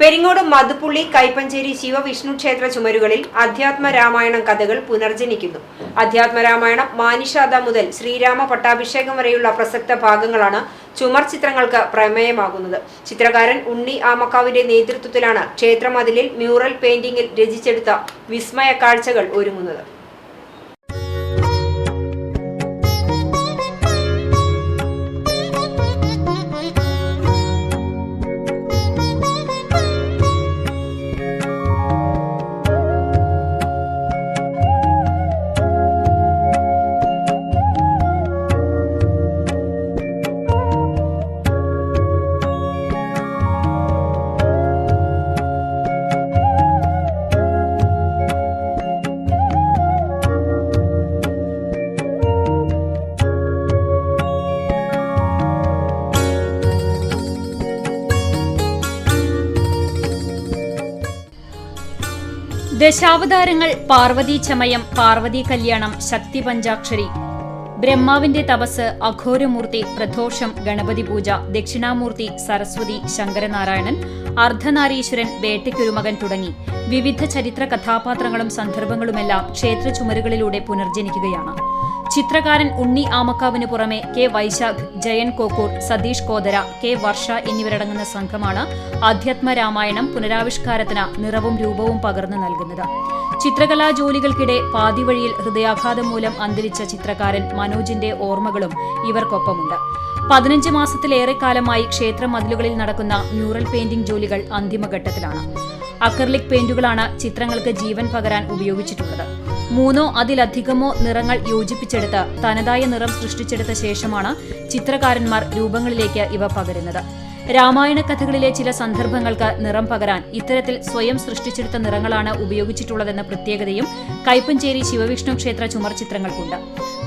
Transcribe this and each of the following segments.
പെരിങ്ങോട് മധുപ്പുള്ളി കൈപ്പഞ്ചേരി ശിവവിഷ്ണു ക്ഷേത്ര ചുമരുകളിൽ അധ്യാത്മ രാമായണം കഥകൾ പുനർജനിക്കുന്നു. അധ്യാത്മ രാമായണം മാനിഷാദ മുതൽ ശ്രീരാമ പട്ടാഭിഷേകം വരെയുള്ള പ്രസക്ത ഭാഗങ്ങളാണ് ചുമർ ചിത്രങ്ങൾക്ക് പ്രമേയമാകുന്നത്. ചിത്രകാരൻ ഉണ്ണി ആമക്കാവിന്റെ നേതൃത്വത്തിലാണ് ക്ഷേത്രമതിലിൽ മ്യൂറൽ പെയിന്റിംഗിൽ രചിച്ചെടുത്ത വിസ്മയ കാഴ്ചകൾ ഒരുങ്ങുന്നത്. ദശാവതാരങ്ങൾ പാർവതി ചമയം പാർവതി കല്യാണം ശക്തി പഞ്ചാക്ഷരി. ബ്രഹ്മാവിന്റെ തപസ് അഘോരമൂർത്തി പ്രദോഷം ഗണപതി പൂജ ദക്ഷിണാമൂർത്തി സരസ്വതി ശങ്കരനാരായണൻ അർദ്ധനാരീശ്വരൻ വേട്ടയ്ക്കൊരുമകൻ തുടങ്ങി. വിവിധ ചരിത്ര കഥാപാത്രങ്ങളും സന്ദർഭങ്ങളുമെല്ലാം ക്ഷേത്ര ചുമരുകളിലൂടെ പുനർജനിക്കുകയാണ്. ചിത്രകാരൻ ഉണ്ണി ആമക്കാവിന് പുറമെ കെ വൈശാഖ് ജയൻ കോക്കൂർ സതീഷ് കോതര കെ വർഷ എന്നിവരടങ്ങുന്ന സംഘമാണ് അധ്യാത്മ രാമായണം പുനരാവിഷ്കാരത്തിന് നിറവും രൂപവും പകർന്നു നൽകുന്നത്. ചിത്രകലാ ജോലികൾക്കിടെ പാതിവഴിയിൽ ഹൃദയാഘാതം മൂലം അന്തരിച്ച ചിത്രകാരൻ മനോജിന്റെ ഓർമ്മകളും ഇവർക്കൊപ്പമുണ്ട്. പതിനഞ്ച് മാസത്തിലേറെക്കാലമായി ക്ഷേത്ര മതിലുകളിൽ നടക്കുന്ന മ്യൂറൽ പെയിന്റിംഗ് ജോലികൾ അന്തിമഘട്ടത്തിലാണ്. അക്രലിക് പെയിന്റുകളാണ് ചിത്രങ്ങൾക്ക് ജീവൻ പകരാൻ ഉപയോഗിച്ചിട്ടുള്ളത്. മൂന്നോ അതിലധികമോ നിറങ്ങൾ യോജിപ്പിച്ചെടുത്ത് തനതായ നിറം സൃഷ്ടിച്ചെടുത്ത ശേഷമാണ് ചിത്രകാരന്മാർ രൂപങ്ങളിലേക്ക് ഇവ പകരുന്നത്. രാമായണ കഥകളിലെ ചില സന്ദർഭങ്ങൾക്ക് നിറം പകരാൻ ഇത്തരത്തിൽ സ്വയം സൃഷ്ടിച്ചെടുത്ത നിറങ്ങളാണ് ഉപയോഗിച്ചിട്ടുള്ളതെന്ന പ്രത്യേകതയും കൈപ്പഞ്ചേരി ശിവവിഷ്ണു ക്ഷേത്ര ചുമർ ചിത്രങ്ങൾക്കുണ്ട്.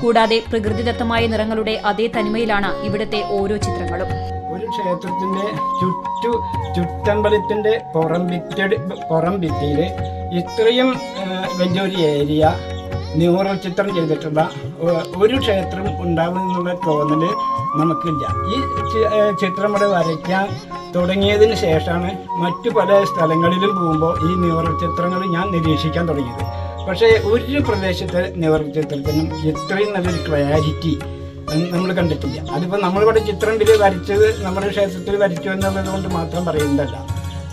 കൂടാതെ പ്രകൃതിദത്തമായ നിറങ്ങളുടെ അതേ തനിമയിലാണ് ഇവിടുത്തെ ഓരോ ചിത്രങ്ങളും. ഒരു ക്ഷേത്രത്തിന്റെ ചുറ്റു ചുറ്റമ്പലത്തിന്റെ പുറം ഭിത്തി പുറം ഭിത്തിയിൽ ഇത്രയും വലിയൊരു ഏരിയ ന്യൂറൽ ചിത്രം ചെയ്തിട്ടുള്ള ഒരു ക്ഷേത്രം ഉണ്ടാവുമെന്നുള്ള തോന്നൽ നമുക്കില്ല. ഈ ചിത്രം ഇവിടെ വരയ്ക്കാൻ തുടങ്ങിയതിന് ശേഷമാണ് മറ്റു പല സ്ഥലങ്ങളിലും പോകുമ്പോൾ ഈ ന്യൂറൽ ചിത്രങ്ങൾ ഞാൻ നിരീക്ഷിക്കാൻ തുടങ്ങിയത്. പക്ഷേ ഒരു പ്രദേശത്തെ ന്യൂറൽ ചിത്രത്തിനും ഇത്രയും നല്ലൊരു ക്ലാരിറ്റി നമ്മൾ കണ്ടിട്ടില്ല. അതിപ്പോൾ നമ്മളിവിടെ ചിത്രം ഇതിൽ വരച്ചത് നമ്മുടെ ക്ഷേത്രത്തിൽ വരച്ചു എന്നുള്ളത് കൊണ്ട് മാത്രം പറയുന്നതല്ല.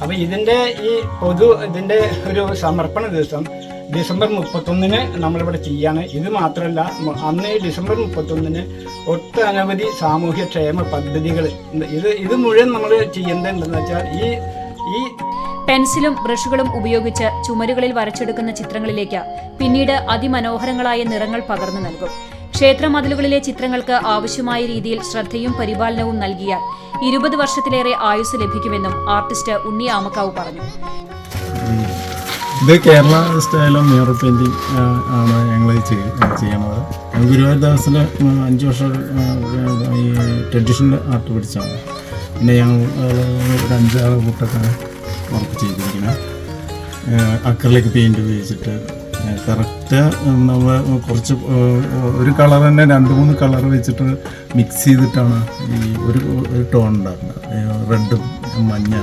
അപ്പോൾ ഇതിന്റെ ഈ പൊതു ഇതിന്റെ ഒരു സമർപ്പണ ദിവസം ഡിസംബർ മുപ്പത്തൊന്നിന് നമ്മളിവിടെ ചെയ്യാണ്. ഇത് മാത്രമല്ല അന്ന് ഡിസംബർ മുപ്പത്തൊന്നിന് ഒട്ടനവധി സാമൂഹ്യ ക്ഷേമ പദ്ധതികൾ ഇത് ഇത് മുഴുവൻ നമ്മൾ ചെയ്യേണ്ടതെന്ന് വെച്ചാൽ ഈ ഈ പെൻസിലും ബ്രഷുകളും ഉപയോഗിച്ച് ചുമരുകളിൽ വരച്ചെടുക്കുന്ന ചിത്രങ്ങളിലേക്ക് പിന്നീട് അതിമനോഹരങ്ങളായ നിറങ്ങൾ പകർന്നു നൽകും. ക്ഷേത്രമതിലുകളിലെ ചിത്രങ്ങൾക്ക് ആവശ്യമായ രീതിയിൽ ശ്രദ്ധയും പരിപാലനവും നൽകിയാൽ ഇരുപത് വർഷത്തിലേറെ ആയുസ് ലഭിക്കുമെന്നും ആർട്ടിസ്റ്റ് ഉണ്ണി ആമക്കാവ് പറഞ്ഞു. ഇത് കേരള സ്റ്റൈലോ മ്യൂറൽ പെയിന്റിങ് ആണ് ഞങ്ങൾ ചെയ്യണത് ഗുരുവായൂർ ദാസിന് അഞ്ച് വർഷം ഈ ട്രഡീഷണൽ ആർട്ട് പഠിച്ചാണ്. പിന്നെ ഞങ്ങൾ അഞ്ചാറ് കൂട്ടൊക്കെ വർക്ക് ചെയ്തിരിക്കുന്നത് അക്കറിലേക്ക് പെയിന്റ് ഉപയോഗിച്ചിട്ട്. കറക്റ്റ് നമ്മൾ കുറച്ച് ഒരു കളർ തന്നെ രണ്ട് മൂന്ന് കളർ വെച്ചിട്ട് മിക്സ് ചെയ്തിട്ടാണ് ഈ ഒരു ഒരു ടോൺ ഉണ്ടാക്കുന്നത്. റെഡും മഞ്ഞ.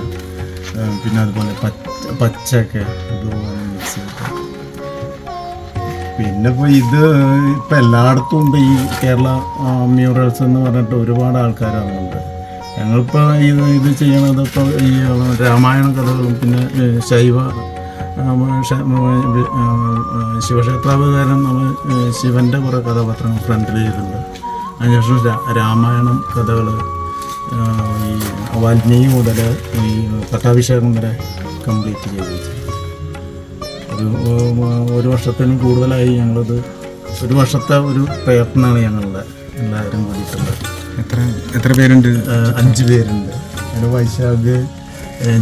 പിന്നെ അതുപോലെ പച്ച പിന്നെ ഇപ്പോൾ ഇത് ഇപ്പം എല്ലായിടത്തും ഉണ്ട് ഈ കേരള മ്യൂറൽസ് എന്ന് പറഞ്ഞിട്ട് ഒരുപാട് ആൾക്കാർ അതുണ്ട് ഞങ്ങളിപ്പോൾ ഇത് ഇത് ചെയ്യണത് ഇപ്പോൾ ഈ രാമായണ കഥകളും പിന്നെ ശൈവ ശിവക്ഷേത്രാപകാരം നമ്മൾ ശിവന്റെ കുറേ കഥാപാത്രങ്ങൾ ഫ്രണ്ടിൽ ചെയ്തിട്ടുണ്ട്. അതിനുശേഷം രാമായണം കഥകൾ ഈ വാൽമീകി മുതൽ ഈ പട്ടാഭിഷേകം വരെ കംപ്ലീറ്റ് ചെയ്ത്. വെച്ചു ഒരു ഒരു വർഷത്തിനും കൂടുതലായി ഞങ്ങളത് ഒരു വർഷത്തെ ഒരു പ്രയത്നമാണ് ഞങ്ങളുടെ എല്ലാവരും കൂടിയിട്ടുള്ളത്. എത്ര എത്ര പേരുണ്ട്? അഞ്ച് പേരുണ്ട്. അതിൽ വൈശാഖ്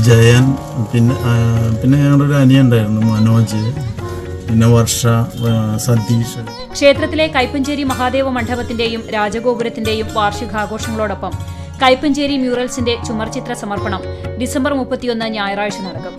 ജയൻ പിന്നെ പിന്നെ ഞങ്ങളുടെ ഒരു അനിയൻ ഉണ്ടായിരുന്നു മനോജ് പിന്നെ വർഷ സതീഷ്. ക്ഷേത്രത്തിലെ കൈപ്പഞ്ചേരി മഹാദേവ മണ്ഡപത്തിന്റെയും രാജഗോപുരത്തിന്റെയും വാർഷികാഘോഷങ്ങളോടൊപ്പം കൈപ്പഞ്ചേരി മ്യൂറൽസിന്റെ ചുമർചിത്ര സമർപ്പണം ഡിസംബർ മുപ്പത്തിയൊന്ന് ഞായറാഴ്ച നടക്കും.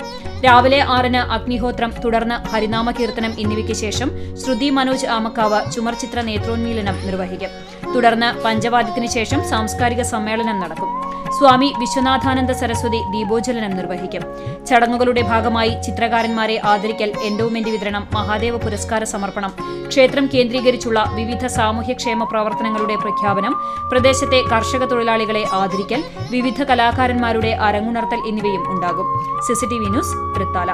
രാവിലെ ആറിന് അഗ്നിഹോത്രം തുടർന്ന് ഹരിനാമ കീർത്തനം എന്നിവയ്ക്ക് ശേഷം ശ്രുതി മനോജ് ആമക്കാവ് ചുമർചിത്ര നേത്രോന്മീലനം നിർവഹിക്കും. തുടർന്ന് പഞ്ചവാദ്യത്തിന് ശേഷം സാംസ്കാരിക സമ്മേളനം നടക്കും. സ്വാമി വിശ്വനാഥാനന്ദ സരസ്വതി ദീപോജ്വലനം നിർവഹിക്കും. ചടങ്ങുകളുടെ ഭാഗമായി ചിത്രകാരന്മാരെ ആദരിക്കൽ എൻഡോമെന്റ് വിതരണം മഹാദേവ പുരസ്കാര സമർപ്പണം ക്ഷേത്രം കേന്ദ്രീകരിച്ചുള്ള വിവിധ സാമൂഹ്യക്ഷേമ പ്രവർത്തനങ്ങളുടെ പ്രഖ്യാപനം പ്രദേശത്തെ കർഷക തൊഴിലാളികളെ ആദരിക്കൽ വിവിധ കലാകാരന്മാരുടെ അരങ്ങുണർത്തൽ എന്നിവയും ഉണ്ടാകും. CCTV news Thrithala.